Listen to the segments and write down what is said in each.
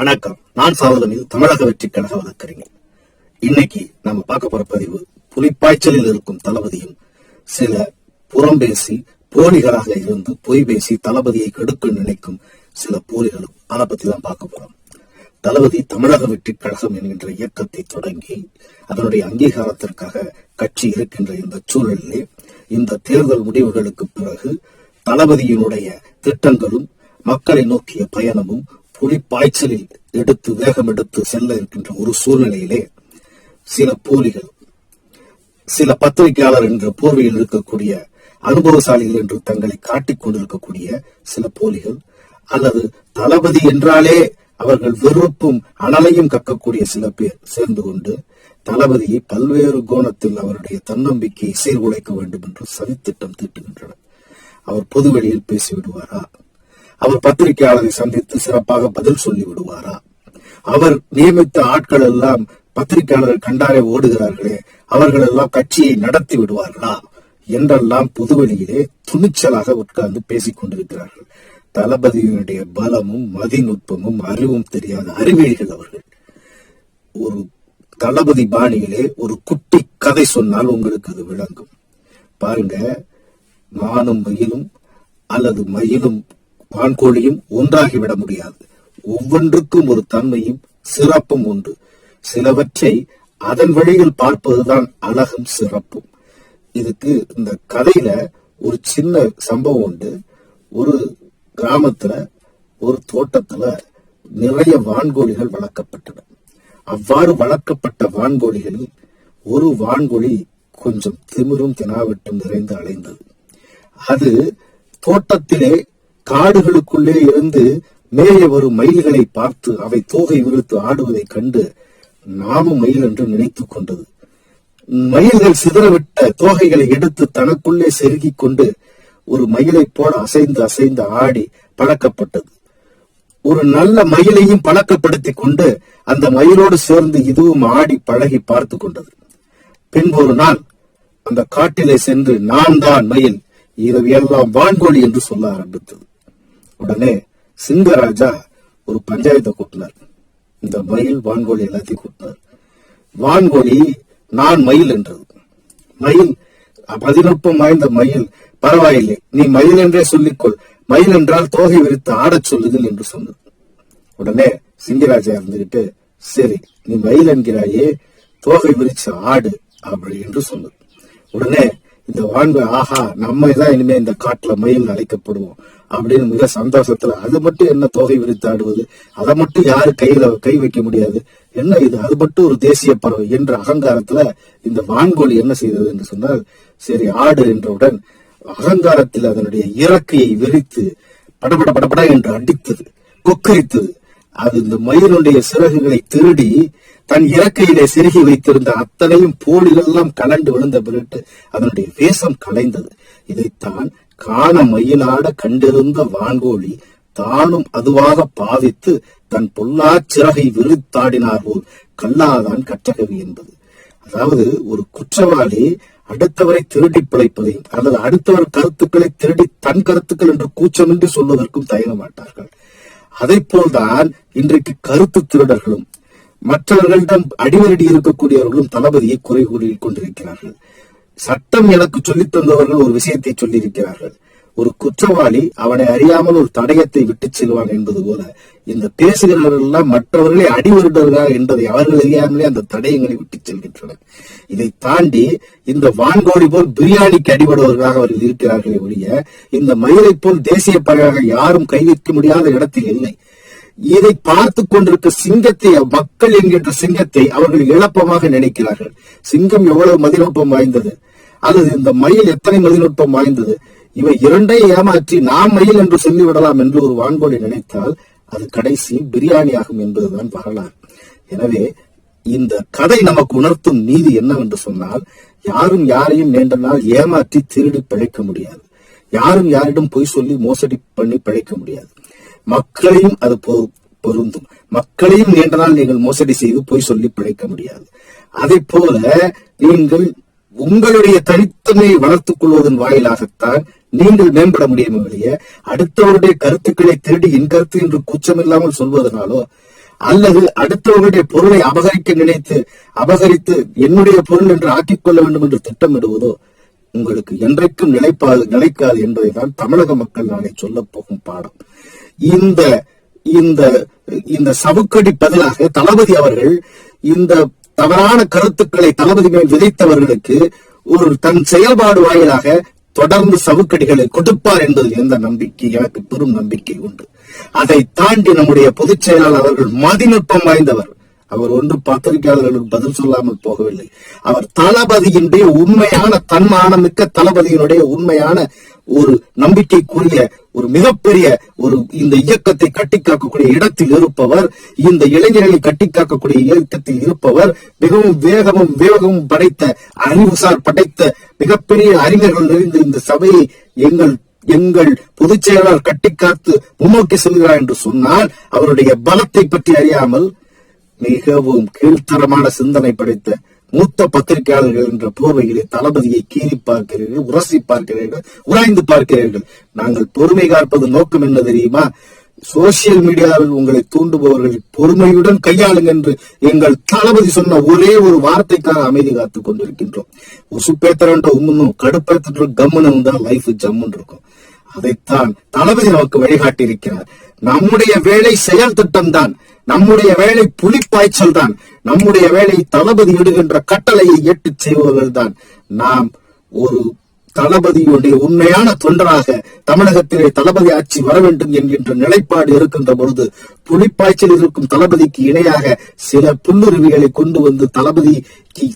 வணக்கம். நான் சாவதனில் தமிழக வெற்றி கழக வழக்கறிஞர் இன்னைக்கு நம்ம பார்க்க போற பதிவு புலிப்பாய்ச்சலில் இருக்கும் தளபதியும் சில புறம் பேசி போலிகளாக இருந்து பொய் பேசி தளபதியை கெடுக்க நினைக்கும் சில போலிகளும் அதை பத்தி தான் பார்க்க போறோம். தளபதி தமிழக வெற்றி கழகம் என்கின்ற இயக்கத்தை தொடங்கி அதனுடைய அங்கீகாரத்திற்காக கட்சி இருக்கின்ற இந்த சூழலிலே இந்த தேர்தல் முடிவுகளுக்கு பிறகு தளபதியினுடைய திட்டங்களும் மக்களை நோக்கிய பயணமும் புலிப்பாய்ச்சலில் எடுத்து வேகம் எடுத்து செல்ல இருக்கின்ற ஒரு சூழ்நிலையிலே சில போலிகள் சில பத்திரிகையாளர் என்ற போர்வையில் இருக்கக்கூடிய அனுபவசாலிகள் என்று தங்களை காட்டிக் கொண்டிருக்கக்கூடிய சில போலிகள் அல்லது தளபதி என்றாலே அவர்கள் வெறுப்பும் அனலையும் கக்கக்கூடிய சில பேர் சேர்ந்து கொண்டு தளபதியை பல்வேறு கோணத்தில் அவருடைய தன்னம்பிக்கையை சீர்குலைக்க வேண்டும் என்று சதித்திட்டம் தீட்டுகின்றனர். அவர் பொதுவெளியில் பேசிவிடுவாரா? அவர் பத்திரிகையாளரை சந்தித்து சிறப்பாக பதில் சொல்லி விடுவாரா அவர் நியமித்த ஆட்கள் எல்லாம் பத்திரிகையாளர்கள் கண்டாரே ஓடுகிறார்களே அவர்கள் எல்லாம் கட்சியை நடத்தி விடுவார்களா? என்றெல்லாம் பொதுவெளியிலே துணிச்சலாக உட்கார்ந்து பேசிக் கொண்டிருக்கிறார்கள். தளபதியினுடைய பலமும் மதிநுட்பமும் அறிவும் தெரியாத அறிவியல்கள் அவர்கள். ஒரு தளபதி பாணியிலே ஒரு குட்டி கதை சொன்னால் உங்களுக்கு அது விளங்கும். பாருங்க மானும் மயிலும் அல்லது மயிலும் வான்கோழியும் ஒன்றாகிவிட முடியாது. ஒவ்வொன்றுக்கும் ஒரு தன்மையும் சிறப்பும் உண்டு. சிலவற்றை அதன் வழியில் பார்ப்பதுதான் அழகும் சிறப்பும். இதுக்கு இந்த கதையில ஒரு சின்ன சம்பவம் உண்டு. ஒரு கிராமத்துல ஒரு தோட்டத்துல நிறைய வான்கோழிகள் வளர்க்கப்பட்டன. அவ்வாறு வளர்க்கப்பட்ட வான்கோழிகளில் ஒரு வான்கோழி கொஞ்சம் திமிரும் தினாவட்டும் நிறைந்து அலைந்தது. அது தோட்டத்திலே காடுகளுக்குள்ளே இருந்து மேலே வரும் மயில்களை பார்த்து அவை தோகை விரித்து ஆடுவதைக் கண்டு நாமும் மயில் என்று நினைத்துக் கொண்டது. மயில்கள் சிதறவிட்ட தோகைகளை எடுத்து தனக்குள்ளே செருகிக் கொண்டு ஒரு மயிலைப் போல அசைந்து அசைந்து ஆடி பழக்கப்பட்டது. ஒரு நல்ல மயிலையும் பழக்கப்படுத்திக் கொண்டு அந்த மயிலோடு சேர்ந்து இதுவும் ஆடி பழகி பார்த்து கொண்டது. பின்பு ஒரு நாள் அந்த காட்டிலே சென்று நான் தான் மயில். இரவு எல்லாம் வான்கோழி என்று சொல்ல ஆரம்பித்தது. உடனே சிங்கராஜா ஒரு பஞ்சாயத்தை கூட்டினார். இந்த மயில் வான்கோழி எல்லாத்தையும் கூட்டினார். வான்கோழி நான் மயில் என்றது. மயில் பதினொப்பம் வாய்ந்த மயில் பரவாயில்லை நீ மயில் என்றே சொல்லிக்கொள். மயில் என்றால் தோகை விரித்து ஆடச் சொல்லுதல் என்று சொன்னது. உடனே சிங்கராஜா இருந்துகிட்டு சரி நீ மயில் என்கிறாயே தோகை விரிச்சு ஆடு அப்படி என்று சொன்னது. உடனே இந்த வான்கு ஆஹா நம்ம தான் இனிமே இந்த காட்டுல மயில் அழைக்கப்படுவோம் அப்படின்னு மிக சந்தோஷத்துல அது மட்டும் என்ன தொகை விரித்தாடுவது அதை மட்டும் யாரு கையில கை வைக்க முடியாது? என்ன இது? அது மட்டும் ஒரு தேசிய பறவை என்ற அகங்காரத்துல இந்த வான்கோழி என்ன செய்தது என்று சொன்னால் சரி ஆடு என்றவுடன் அகங்காரத்தில் அதனுடைய இறக்கையை விரித்து படபட படபட என்று அடித்தது கொக்கரித்தது. அது இந்த மயிலுடைய சிறகுகளை திருடி தன் இறக்கையிலே செருகி வைத்திருந்த அத்தனையும் போலிலெல்லாம் கலண்டு விழுந்த பிறகு அதனுடைய வேஷம் கலைந்தது. இதைத்தான் காண மயிலாட கண்டிருந்த வான்கோழி தானும் அதுவாக பாவித்து தன் பொல்லா சிறகை விரித்தாடினார் போல் கல்லாதான் கற்றகவி என்பது. அதாவது ஒரு குற்றவாளி அடுத்தவரை திருடி பிழைப்பதையும் அல்லது அடுத்தவர் கருத்துக்களை திருடி தன் கருத்துக்கள் என்று கூச்சமின்றி சொல்வதற்கும் தயங்க மாட்டார்கள். அதை போல்தான் இன்றைக்கு கருத்து திருடர்களும் மற்றவர்களிடம் அடிவரடி இருக்கக்கூடியவர்களும் தளபதியை குறை கூறி கொண்டிருக்கிறார்கள். சட்டம் எனக்கு சொல்லித் தந்தவர்கள் ஒரு விஷயத்தை சொல்லியிருக்கிறார்கள். ஒரு குற்றவாளி அவனை அறியாமல் ஒரு தடயத்தை விட்டு செல்வான் என்பது போல இந்த பேசுகிறவர்கள் எல்லாம் மற்றவர்களை அடிவருடர்கள் என்பதை அவர்கள் அறியாமலே அந்த தடயங்களை விட்டு செல்கின்றனர். இதை தாண்டி இந்த வான்கோழி போல் பிரியாணிக்கு அடிபடுவர்களாக அவர்கள் இருக்கிறார்களே ஒழிய இந்த மயிலை போல் தேசிய பறவையாக யாரும் கை வைக்க முடியாத இடத்தில் இல்லை. இதை பார்த்து கொண்டிருக்க சிங்கத்தை மக்கள் என்கின்ற சிங்கத்தை அவர்கள் இழப்பமாக நினைக்கிறார்கள். சிங்கம் எவ்வளவு மதிநுட்பம் வாய்ந்தது? அல்லது இந்த மயில் எத்தனை மதிநுட்பம் வாய்ந்தது? இவை இரண்டை ஏமாற்றி நாம் மயில் என்று சொல்லிவிடலாம் என்று ஒரு வான்கோடி நினைத்தால் அது கடைசி பிரியாணி ஆகும் என்பதுதான் வரலாறு. எனவே இந்த கதை நமக்கு உணர்த்தும் நீதி என்னவென்று சொன்னால் யாரும் யாரையும் நீண்ட நாள் ஏமாற்றி திருடி பிழைக்க முடியாது. யாரும் யாரிடம் பொய் சொல்லி மோசடி பண்ணி பிழைக்க முடியாது. மக்களையும் அது பொருந்தும். மக்களையும் நீண்ட நாள் நீங்கள் மோசடி செய்து பொய் சொல்லி பிழைக்க முடியாது. அதை போல நீங்கள் உங்களுடைய தனித்தன்மையை வளர்த்துக் கொள்வதன் வாயிலாகத்தான் நீங்கள் மேம்பட முடியும் வெளிய அடுத்தவருடைய கருத்துக்களை திருடி என் கருத்து என்று கூச்சமில்லாமல் சொல்வதனாலோ அல்லது அடுத்தவர்களுடைய பொருளை அபகரிக்க நினைத்து அபகரித்து என்னுடைய பொருள் என்று ஆக்கிக் கொள்ள வேண்டும் என்று திட்டமிடுவதோ உங்களுக்கு என்றைக்கும் நிலைப்பாது நிலைக்காது என்பதைதான் தமிழக மக்கள் நாளை சொல்ல போகும் பாடம். இந்த இந்த இந்த சவுக்கடி பதிலாக தளபதி அவர்கள் இந்த தவறான கருத்துக்களை தளபதி மேல் விதைத்தவர்களுக்கு ஒரு தன் செயல்பாடு வாயிலாக தொடர்ந்து சவுக்கடிகளை கொடுப்பார் என்பதில் எந்த நம்பிக்கை? எனக்கு பெரும் நம்பிக்கை உண்டு. அதை தாண்டி நம்முடைய பொதுச் செயலாளர் அவர்கள் மதிநுட்பம் வாய்ந்தவர். அவர் ஒன்று பத்திரிகையாளர்களுக்கு பதில் சொல்லாமல் போகவில்லை. அவர் தளபதியினுடைய உண்மையான தன்மானமிக்க தளபதியினுடைய உண்மையான ஒரு நம்பிக்கைக்குரிய ஒரு மிகப்பெரிய ஒரு இந்த இயக்கத்தை கட்டிக்காக்கக்கூடிய இடத்தில் இருப்பவர் இந்த இளைஞர்களை கட்டிக்காக்கக்கூடிய இயக்கத்தில் இருப்பவர் மிகவும் வேகமும் வேகமும் படைத்த அறிவுசார் படைத்த மிகப்பெரிய அறிஞர்கள் நிறைந்த இந்த சபையை எங்கள் எங்கள் பொதுச் செயலாளர் கட்டிக்காத்து முன்னோக்கி செல்கிறார் என்று சொன்னால் அவருடைய பலத்தை பற்றி அறியாமல் மிகவும் கீழ்த்தரமான சிந்தனை படைத்த மூத்த பத்திரிகையாளர்கள் என்ற போர்வையிலே தளபதியை கீறி பார்க்கிறீர்கள் உரசி பார்க்கிறீர்கள் உராய்ந்து பார்க்கிறீர்கள். நாங்கள் பொறுமை காப்பது நோக்கம் என்ன தெரியுமா? சோசியல் மீடியாவில் உங்களை தூண்டுபவர்கள் பொறுமையுடன் கையாளுங்க என்று எங்கள் தளபதி சொன்ன ஒரே ஒரு வார்த்தைக்காக அமைதி காத்துக் கொண்டிருக்கின்றோம். உசுப்பேத்தரன்ற உம்முன்னும் கடுப்பேத்தன்ற கம்முன்னு இருந்தா லைஃப் ஜம்முன்னு இருக்கும். அதைத்தான் தளபதி நமக்கு வழிகாட்டி இருக்கிறார் நம்முடைய வேலை செயல் திட்டம் தான் நம்முடைய வேலை புலிப்பாய்ச்சல் தான். நம்முடைய வேலை தளபதி இடுகின்ற கட்டளையை எட்டுச் செய்பவர்கள் தான் நாம் ஒரு தளபதியுடைய உண்மையான தொண்டராக தமிழகத்திலே தளபதி ஆட்சி வர வேண்டும் என்கின்ற நிலைப்பாடு இருக்கின்ற பொழுது புலிப்பாய்ச்சல் இருக்கும் தளபதிக்கு இணையாக சில புல்லுருவிகளை கொண்டு வந்து தளபதிக்கு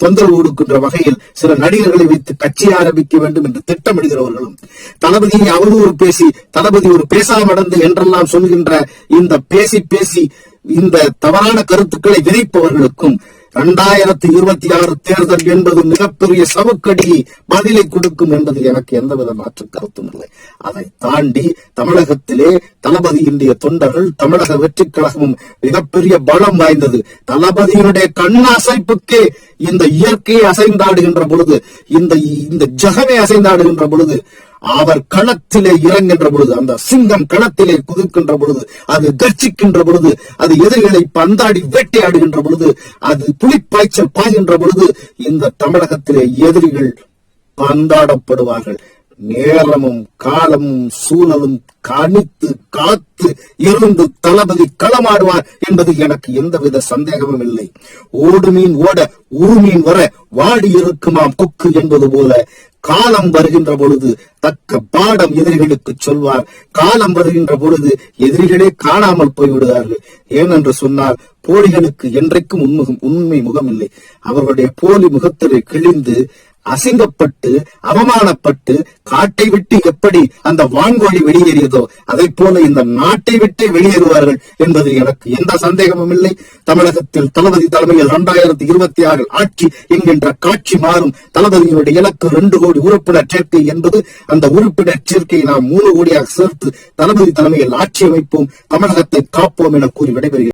தொந்தரவு கொடுக்கின்ற வகையில் சில நடிகர்களை வைத்து கட்சி ஆரம்பிக்க வேண்டும் என்று திட்டமிடுகிறவர்களும் தளபதியை அவதூறு பேசி தளபதி ஒரு பேசாமடந்து என்றெல்லாம் சொல்கின்ற இந்த பேசி பேசி இந்த தவறான கருத்துக்களை விதைப்பவர்களுக்கும் இரண்டாயிரத்தி இருபத்தி ஆறு தேர்தல் என்பது மிகப்பெரிய சவுக்கடி பதிலை கொடுக்கும் என்பதில் எனக்கு எந்தவித மாற்று கருத்தும் இல்லை. அதை தாண்டி தமிழகத்திலே தளபதியினுடைய தொண்டர்கள் தமிழக வெற்றி கழகமும் மிகப்பெரிய பலம் வாய்ந்தது. தளபதியினுடைய கண்ணாசைப்புக்கே இந்த இயற்கையை அசைந்தாடுகின்ற பொழுது இந்த இந்த ஜகமே அசைந்தாடுகின்ற பொழுது அவர் களத்திலே இறங்குகின்ற பொழுது அந்த சிங்கம் களத்திலே குதிக்கின்ற பொழுது அது கர்ச்சிக்கின்ற பொழுது அது எதிரிகளை பந்தாடி வேட்டையாடுகின்ற பொழுது அது புலிப்பாய்ச்சல் பாய்கின்ற பொழுது இந்த தமிழகத்திலே எதிரிகள் பந்தாடப்படுவார்கள். நேரமும் காலமும் சூழலும் கணித்து காத்து இருந்து தளபதி களமாடுவார் என்பது எனக்கு எந்தவித சந்தேகமும் இல்லை. ஓடு மீன் ஓட உருமீன் வர வாடி இருக்குமாம் கொக்கு என்பது போல காலம் வருகின்ற பொழுது தக்க பாடம் எதிரிகளுக்கு சொல்வார். காலம் வருகின்ற பொழுது எதிரிகளே காணாமல் போய்விடுவார்கள். ஏனென்று சொன்னால் போலிகளுக்கு என்றைக்கும் உண்முகம் உண்மை முகம் இல்லை அவர்களுடைய போலி முகத்திலே கிழிந்து அசிங்கப்பட்டு அவமானப்பட்டு காட்டை விட்டு எப்படி அந்த வான்கோழி வெளியேறியதோ அதை போல இந்த நாட்டை விட்டே வெளியேறுவார்கள் என்பதில் எனக்கு எந்த சந்தேகமும் இல்லை. தமிழகத்தில் தளபதி தலைமையில் இரண்டாயிரத்தி இருபத்தி ஆறு ஆட்சி என்கின்ற காட்சி மாறும். தளபதியினுடைய இலக்கு ரெண்டு கோடி உறுப்பினர் சேர்க்கை என்பது அந்த உறுப்பினர் சேர்க்கையை நாம் மூணு கோடியாக சேர்த்து தளபதி தலைமையில் ஆட்சி அமைப்போம் தமிழகத்தை காப்போம் என கூறி விடைபெறுகிறேன்.